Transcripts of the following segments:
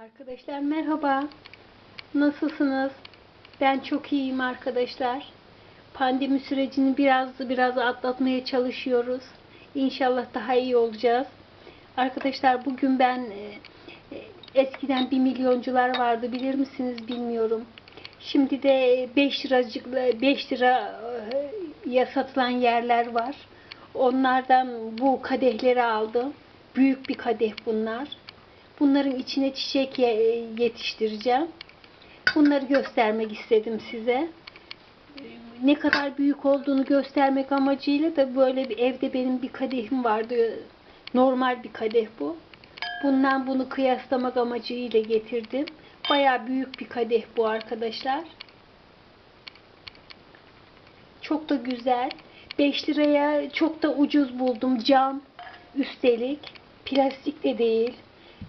Arkadaşlar merhaba. Nasılsınız? Ben çok iyiyim arkadaşlar. Pandemi sürecini biraz biraz atlatmaya çalışıyoruz. İnşallah daha iyi olacağız. Arkadaşlar bugün ben e, e, eskiden bir milyoncular vardı bilir misiniz bilmiyorum. Şimdi de 5 liracıkla 5 liraya satılan yerler var. Onlardan bu kadehleri aldım. Büyük bir kadeh bunlar. Bunların içine çiçek ye- yetiştireceğim. Bunları göstermek istedim size. Ne kadar büyük olduğunu göstermek amacıyla da böyle bir evde benim bir kadehim vardı. Normal bir kadeh bu. Bundan bunu kıyaslamak amacıyla getirdim. Baya büyük bir kadeh bu arkadaşlar. Çok da güzel. 5 liraya çok da ucuz buldum. Cam üstelik. Plastik de değil.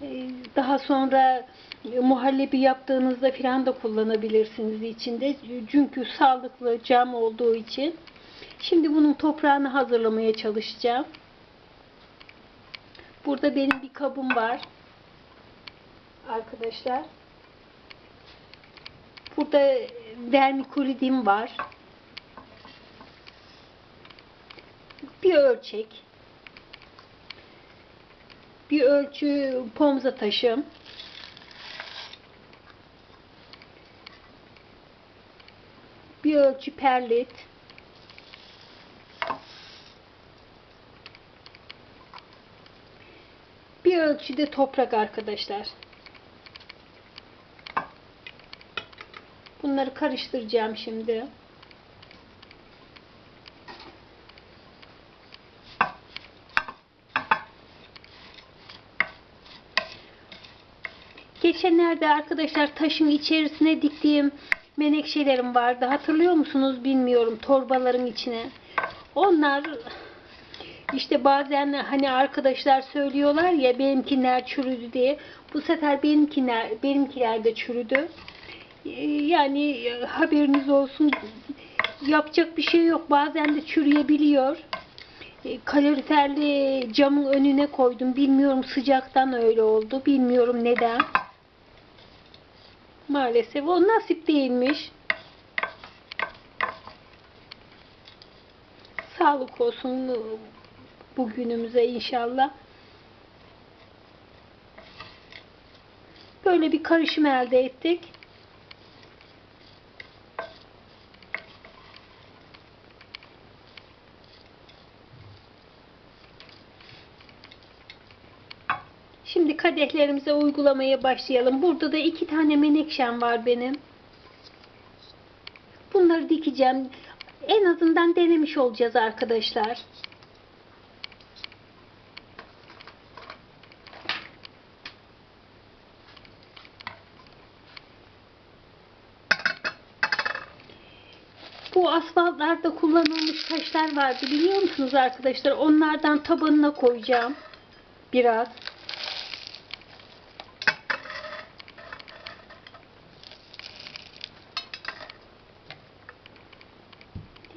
Ee, Daha sonra e, muhallebi yaptığınızda filan da kullanabilirsiniz içinde. Çünkü sağlıklı cam olduğu için. Şimdi bunun toprağını hazırlamaya çalışacağım. Burada benim bir kabım var. Arkadaşlar. Burada vermikuridim var. Bir ölçek. Bir ölçü pomza taşım. Bir ölçü perlit. Bir ölçüde toprak arkadaşlar. Bunları karıştıracağım şimdi. Geçenlerde arkadaşlar taşın içerisine diktiğim menekşelerim vardı. Hatırlıyor musunuz bilmiyorum torbaların içine. Onlar işte bazen hani arkadaşlar söylüyorlar ya benimkiler çürüdü diye. Bu sefer benimkiler benimkiler de çürüdü. Ee, Yani e, haberiniz olsun. Yapacak bir şey yok. Bazen de çürüyebiliyor. E, Kaloriferli camın önüne koydum. Bilmiyorum sıcaktan öyle oldu. Bilmiyorum neden. Maalesef o nasip değilmiş. Sağlık olsun bugünümüze inşallah. Böyle bir karışım elde ettik. Şimdi kadehlerimize uygulamaya başlayalım. Burada da iki tane menekşem var benim. Bunları dikeceğim. En azından denemiş olacağız arkadaşlar. Bu asfaltlarda kullanılmış taşlar vardı biliyor musunuz arkadaşlar? Onlardan tabanına koyacağım. Biraz.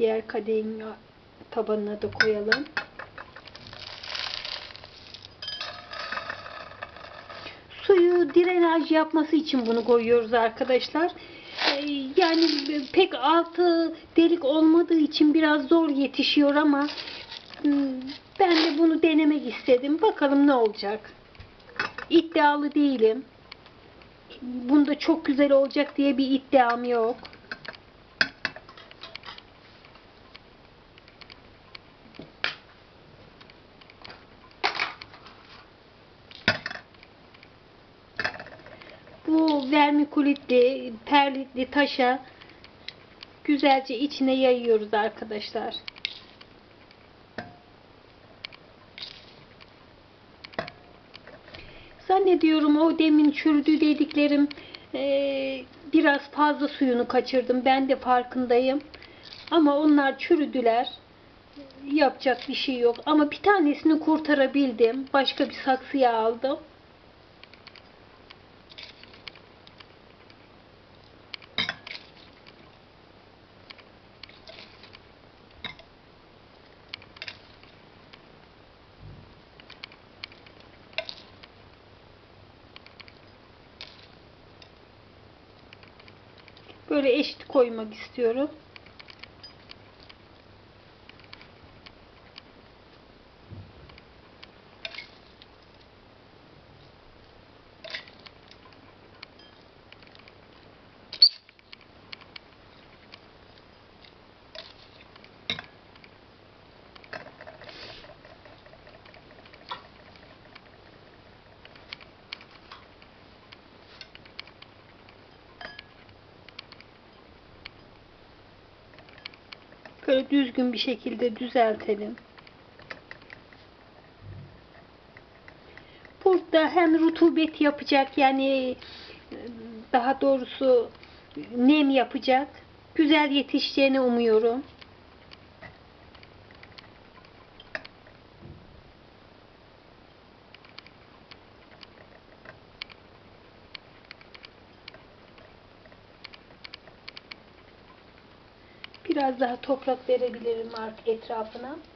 Diğer kadehin tabanına da koyalım. Suyu drenaj yapması için bunu koyuyoruz arkadaşlar. Ee, Yani pek altı delik olmadığı için biraz zor yetişiyor ama hmm, ben de bunu denemek istedim. Bakalım ne olacak. İddialı değilim. Bunda çok güzel olacak diye bir iddiam yok. Bu vermikulitli, perlitli taşa güzelce içine yayıyoruz arkadaşlar. Zannediyorum o demin çürüdü dediklerim eee, biraz fazla suyunu kaçırdım. Ben de farkındayım. Ama onlar çürüdüler. Yapacak bir şey yok. Ama bir tanesini kurtarabildim. Başka bir saksıya aldım. Böyle eşit koymak istiyorum. Böyle düzgün bir şekilde düzeltelim. Burada hem rutubet yapacak yani daha doğrusu nem yapacak. Güzel yetişeceğini umuyorum. Biraz daha toprak verebilirim artık etrafına.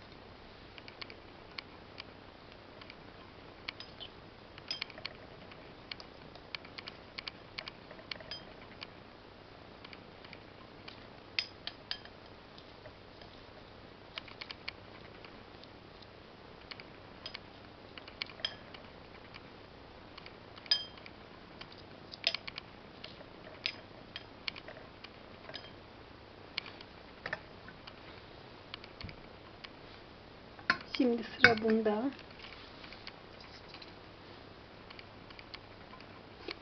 Şimdi sıra bunda.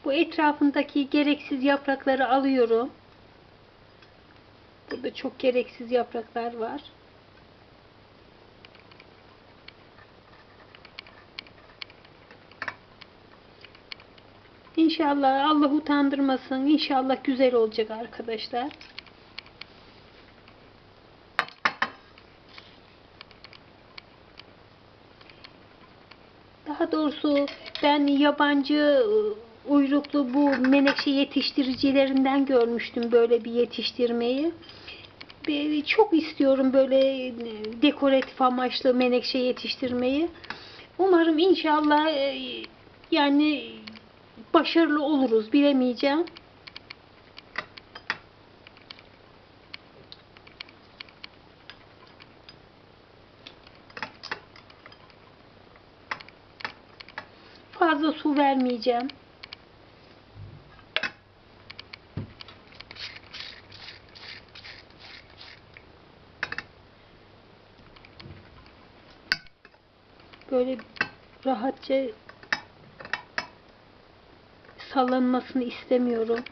Bu etrafındaki gereksiz yaprakları alıyorum. Burada çok gereksiz yapraklar var. İnşallah Allah utandırmasın. İnşallah güzel olacak arkadaşlar. Doğrusu ben yabancı ıı, uyruklu bu menekşe yetiştiricilerinden görmüştüm böyle bir yetiştirmeyi. Çok istiyorum böyle e, dekoratif amaçlı menekşe yetiştirmeyi. Umarım inşallah e, yani başarılı oluruz bilemeyeceğim. Fazla su vermeyeceğim. Böyle rahatça sallanmasını istemiyorum.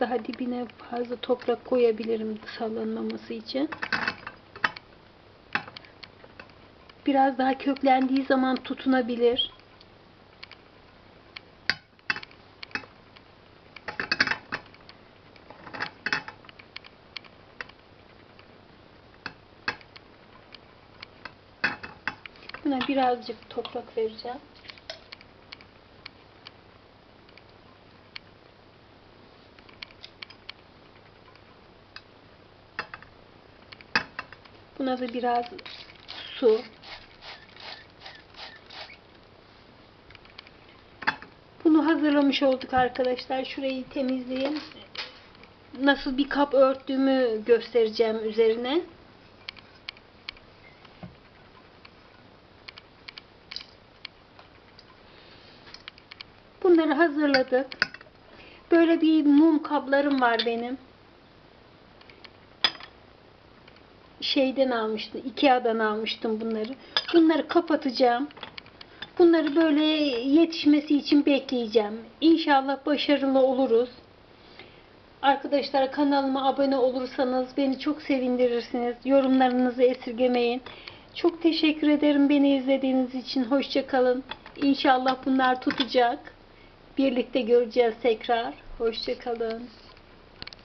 Daha dibine fazla toprak koyabilirim sallanmaması için. Biraz daha köklendiği zaman tutunabilir. Buna birazcık toprak vereceğim. Buna da biraz su. Bunu hazırlamış olduk arkadaşlar. Şurayı temizleyeyim. Nasıl bir kap örttüğümü göstereceğim üzerine. Bunları hazırladık. Böyle bir mum kaplarım var benim. Şeyden almıştım. Ikea'dan almıştım bunları. Bunları kapatacağım. Bunları böyle yetişmesi için bekleyeceğim. İnşallah başarılı oluruz. Arkadaşlar kanalıma abone olursanız beni çok sevindirirsiniz. Yorumlarınızı esirgemeyin. Çok teşekkür ederim beni izlediğiniz için. Hoşça kalın. İnşallah bunlar tutacak. Birlikte göreceğiz tekrar. Hoşça kalın.